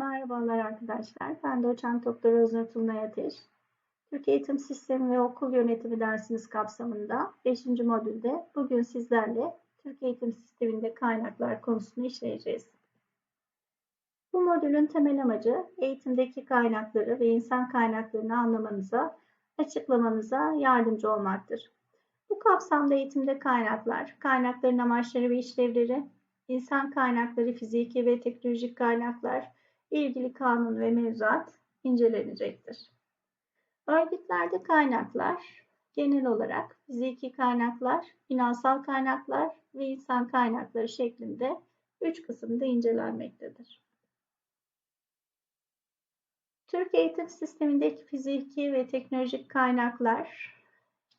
Merhabalar arkadaşlar. Ben doçent doktor Öznur Tulnay Ateş. Türk Eğitim Sistemi ve Okul Yönetimi dersiniz kapsamında 5. modülde bugün sizlerle Türk Eğitim Sistemi'nde kaynaklar konusunu işleyeceğiz. Bu modülün temel amacı eğitimdeki kaynakları ve insan kaynaklarını anlamanıza, açıklamanıza yardımcı olmaktır. Bu kapsamda eğitimde kaynaklar, kaynakların amaçları ve işlevleri, insan kaynakları, fiziki ve teknolojik kaynaklar, ilgili kanun ve mevzuat incelenecektir. Örgütlerde kaynaklar genel olarak fiziki kaynaklar, finansal kaynaklar ve insan kaynakları şeklinde üç kısımda incelenmektedir. Türk eğitim sistemindeki fiziki ve teknolojik kaynaklar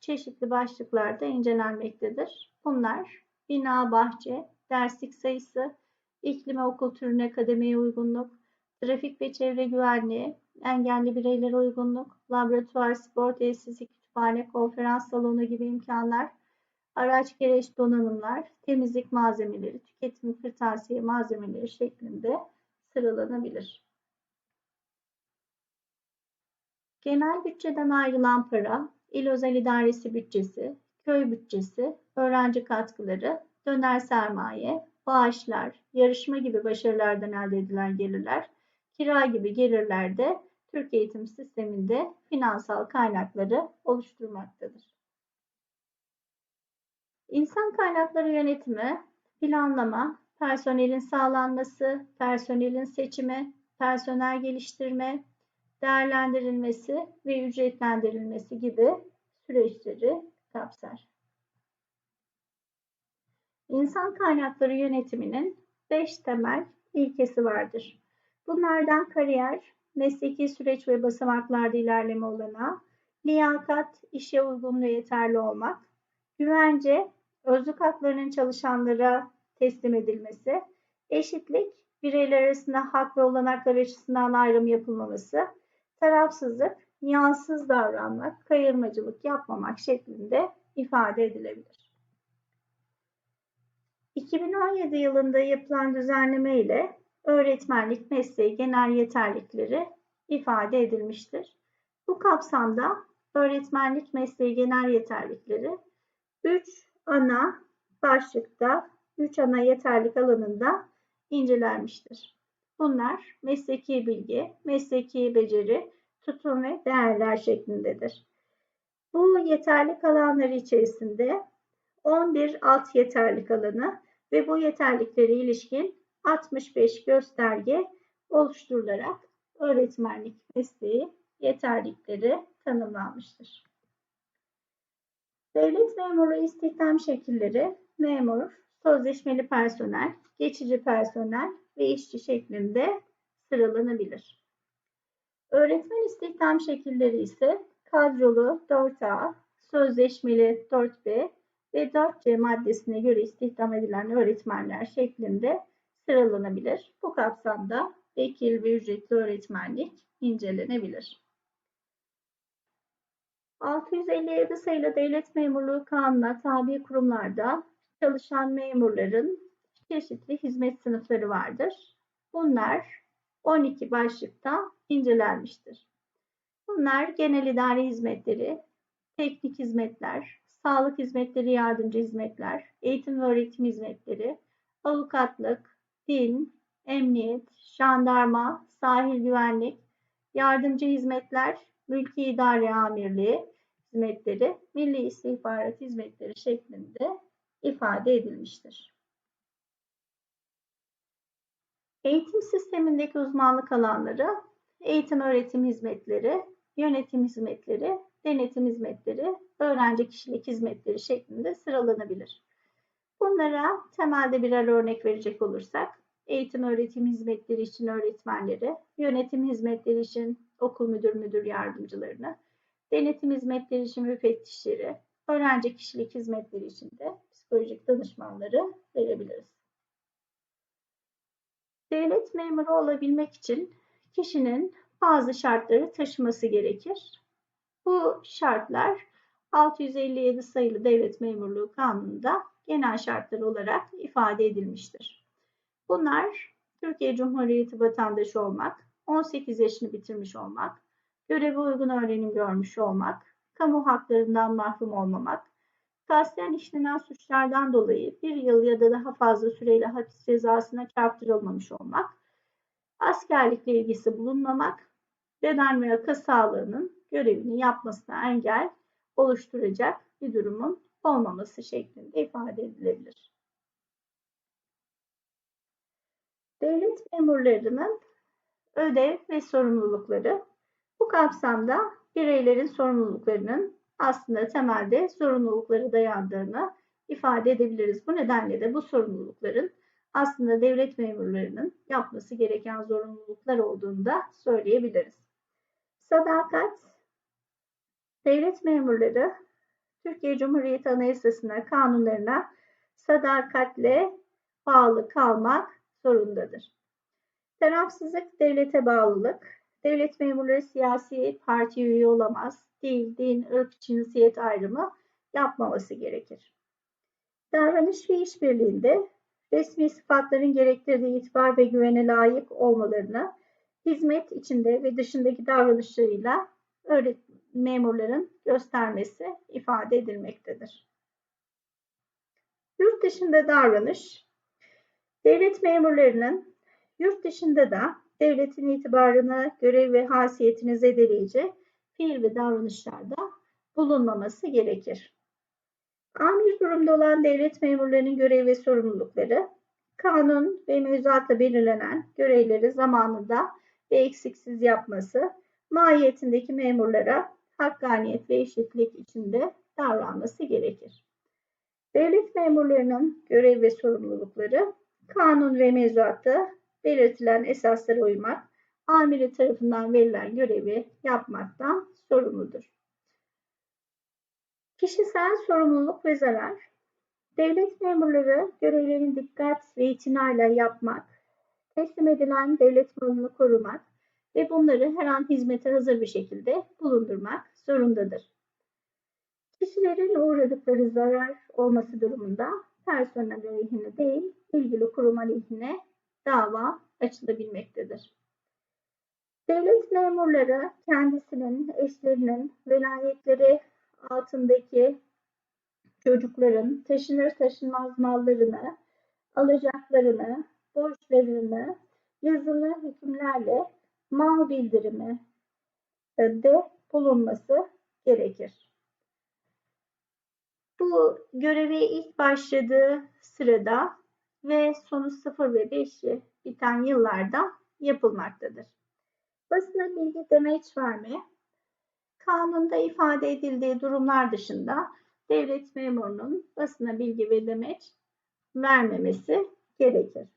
çeşitli başlıklarda incelenmektedir. Bunlar bina, bahçe, derslik sayısı, iklime, okul türüne, akademiye uygunluk, trafik ve çevre güvenliği, engelli bireylere uygunluk, laboratuvar, spor tesisi, kütüphane, konferans salonu gibi imkanlar, araç gereç donanımlar, temizlik malzemeleri, tüketim kırtasiye malzemeleri şeklinde sıralanabilir. Genel bütçeden ayrılan para, il özel idaresi bütçesi, köy bütçesi, öğrenci katkıları, döner sermaye, bağışlar, yarışma gibi başarılardan elde edilen gelirler, kira gibi gelirler de Türk eğitim sisteminde finansal kaynakları oluşturmaktadır. İnsan kaynakları yönetimi, planlama, personelin sağlanması, personelin seçimi, personel geliştirme, değerlendirilmesi ve ücretlendirilmesi gibi süreçleri kapsar. İnsan kaynakları yönetiminin 5 temel ilkesi vardır. Bunlardan kariyer, mesleki süreç ve basamaklarda ilerleme olanağı, liyakat, işe uygun ve yeterli olmak, güvence, özlük haklarının çalışanlara teslim edilmesi, eşitlik, bireyler arasında hak ve olanaklar açısından ayrım yapılmaması, tarafsızlık, niyansız davranmak, kayırmacılık yapmamak şeklinde ifade edilebilir. 2017 yılında yapılan düzenleme ile öğretmenlik mesleği genel yeterlikleri ifade edilmiştir. Bu kapsamda öğretmenlik mesleği genel yeterlikleri 3 ana başlıkta, 3 ana yeterlik alanında incelenmiştir. Bunlar mesleki bilgi, mesleki beceri, tutum ve değerler şeklindedir. Bu yeterlik alanları içerisinde 11 alt yeterlik alanı ve bu yeterliklere ilişkin 65 gösterge oluşturularak öğretmenlik mesleği yeterlikleri tanımlanmıştır. Devlet memuru istihdam şekilleri memur, sözleşmeli personel, geçici personel ve işçi şeklinde sıralanabilir. Öğretmen istihdam şekilleri ise kadrolu 4A, sözleşmeli 4B ve 4C maddesine göre istihdam edilen öğretmenler şeklinde sıralanabilir. Bu kapsamda vekil ve ücretli öğretmenlik incelenebilir. 657 sayılı Devlet Memurluğu Kanunu'na tabi kurumlarda çalışan memurların çeşitli hizmet sınıfları vardır. Bunlar 12 başlıkta incelenmiştir. Bunlar genel idari hizmetleri, teknik hizmetler, sağlık hizmetleri, yardımcı hizmetler, eğitim ve öğretim hizmetleri, avukatlık, din, emniyet, jandarma, sahil güvenlik, yardımcı hizmetler, mülki idare amirliği hizmetleri, milli istihbarat hizmetleri şeklinde ifade edilmiştir. Eğitim sistemindeki uzmanlık alanları, eğitim öğretim hizmetleri, yönetim hizmetleri, denetim hizmetleri, öğrenci kişilik hizmetleri şeklinde sıralanabilir. Bunlara temelde birer örnek verecek olursak, eğitim öğretim hizmetleri için öğretmenleri, yönetim hizmetleri için okul müdür müdür yardımcılarını, denetim hizmetleri için müfettişleri, öğrenci kişilik hizmetleri için de psikolojik danışmanları verebiliriz. Devlet memuru olabilmek için kişinin bazı şartları taşıması gerekir. Bu şartlar 657 sayılı Devlet Memurluğu Kanunu'nda genel şartlar olarak ifade edilmiştir. Bunlar Türkiye Cumhuriyeti vatandaşı olmak, 18 yaşını bitirmiş olmak, göreve uygun öğrenim görmüş olmak, kamu haklarından mahrum olmamak, kasten işlenen suçlardan dolayı bir yıl ya da daha fazla süreyle hapis cezasına çarptırılmamış olmak, askerlikle ilgisi bulunmamak, beden ve akıl sağlığının görevini yapmasına engel oluşturacak bir durumun olmaması şeklinde ifade edilebilir. Devlet memurlarının ödev ve sorumlulukları bu kapsamda bireylerin sorumluluklarının aslında temelde sorumlulukları dayandığını ifade edebiliriz. Bu nedenle de bu sorumlulukların aslında devlet memurlarının yapması gereken zorunluluklar olduğunu da söyleyebiliriz. Sadakat, devlet memurları Türkiye Cumhuriyeti Anayasası'na, kanunlarına sadakatle bağlı kalmak zorundadır. Tarafsızlık, devlete bağlılık, devlet memurları siyasi parti üye olamaz, dil, din, ırk, cinsiyet ayrımı yapmaması gerekir. Davranış ve işbirliğinde resmi sıfatların gerektirdiği itibar ve güvene layık olmalarını hizmet içinde ve dışındaki davranışlarıyla öğretmen memurların göstermesi ifade edilmektedir. Yurt dışında davranış, devlet memurlarının yurt dışında da devletin itibarını, görev ve hasiyetini zedeleyici fiil ve davranışlarda bulunmaması gerekir. Amir durumda olan devlet memurlarının görev ve sorumlulukları, kanun ve mevzuatla belirlenen görevleri zamanında ve eksiksiz yapması, mahiyetindeki memurlara hakkaniyet ve eşitlik içinde davranması gerekir. Devlet memurlarının görev ve sorumlulukları kanun ve mevzuatta belirtilen esaslara uymak, amiri tarafından verilen görevi yapmaktan sorumludur. Kişisel sorumluluk ve zarar Devlet memurları görevlerini dikkat ve itinayla yapmak, teslim edilen devlet malını korumak ve bunları her an hizmete hazır bir şekilde bulundurmak zorundadır. Kişilerin uğradıkları zarar olması durumunda personel aleyhine değil, ilgili kurum aleyhine dava açılabilmektedir. Devlet memurları kendisinin, eşlerinin, velayetleri altındaki çocukların taşınır taşınmaz mallarını, alacaklarını, borçlarını yazılı hükümlerle mal bildirimi de bulunması gerekir. Bu göreve ilk başladığı sırada ve sonu 0 ve 5'i biten yıllarda yapılmaktadır. Basına bilgi demeç verme, kanunda ifade edildiği durumlar dışında devlet memurunun basına bilgi ve demeç vermemesi gerekir.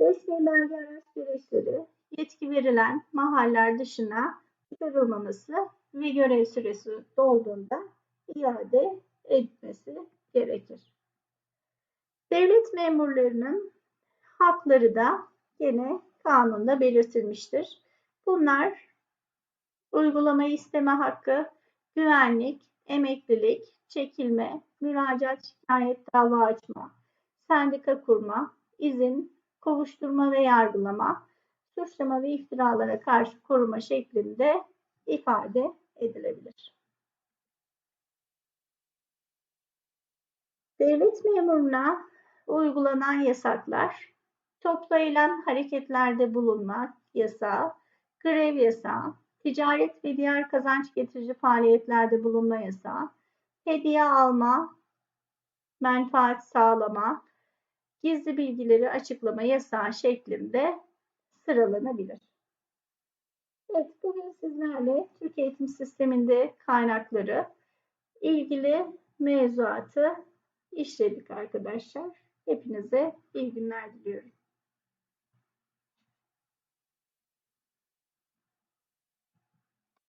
Resmi belge araç gereçleri yetki verilen mahaller dışına çıkarılmaması ve görev süresi dolduğunda iade etmesi gerekir. Devlet memurlarının hakları da gene kanunda belirtilmiştir. Bunlar uygulama isteme hakkı, güvenlik, emeklilik, çekilme, müracaat, şikayet, dava açma, sendika kurma, izin, kovuşturma ve yargılama, suçlama ve iftiralara karşı koruma şeklinde ifade edilebilir. Devlet memuruna uygulanan yasaklar, toplu eylem hareketlerde bulunma yasağı, grev yasağı, ticaret ve diğer kazanç getirici faaliyetlerde bulunma yasağı, hediye alma, menfaat sağlama, gizli bilgileri açıklama yasağı şeklinde sıralanabilir. Evet, bugün sizlerle Türk eğitim sisteminde kaynakları, ilgili mevzuatı işledik arkadaşlar. Hepinize iyi günler diliyorum.